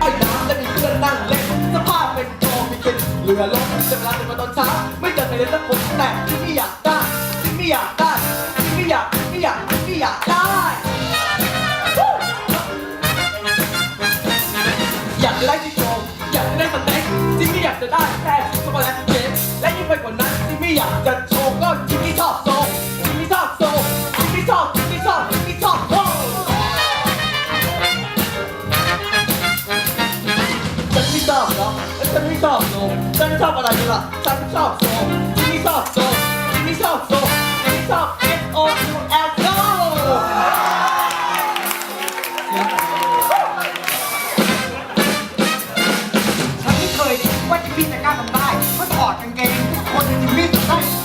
ไอ้น้ำและมีเพื่อนนั่งเล่นสภาเป็นโจมีกินเรือล่มจะเวลาเดินมาตอนเช้า ไม่เจอใครเลยสักคนแต่ที่ไม่อยากได้ที่ไม่อยากได้ที่ไม่อยากไม่อยากไม่อยากได้ อยากจะได้ที่โชว์อยากจะได้สเต็กที่ไม่อยากจะได้แค่ช็อกโกแลตเค้กและยิ่งไปกว่านั้นที่ไม่อยากจะ ชอบโซฉันชอบอะไรล่ะฉันชอบโชว์ที่ชอบโชว์ที่ชอบโชว์ที่ชอบ S O U L O ฉันไม่เคยคิดว่าจิมมี่จากล้าทำได้เมื่อถอดกางเกงทุกคนในจิมมี่ทำได้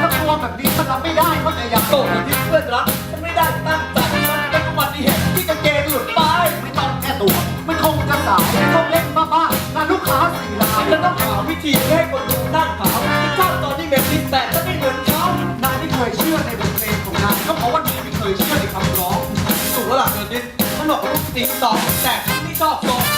ถ้าทำถ้าตัวแบบนี้มันรับไม่ได้เข้าใจยังโตอยู่ที่เพื่อนรักฉันไม่ได้ตั้งใจมันเป็นอุบัติเหตุที่กางเกงหลุดไปไม่ต้องแก้ตัว มันคงจะสายต้องเล่นบ้าๆงานลูกค้าสี่ลายฉันต้องหาวิธีให้คนดูนั่งขาวฉันชอบตอนที่เมมลิสแต่ฉันไม่เหมือนเขานายไม่เคยเชื่อในบทเพลงของนายก็เพราะว่านายไม่เคยเชื่อในคำร้องถูกแล้วล่ะเกินนิดมันบอกว่าลูกติ๊กตอกแต่ฉันไม่ชอบโซฉันไม่ชอบ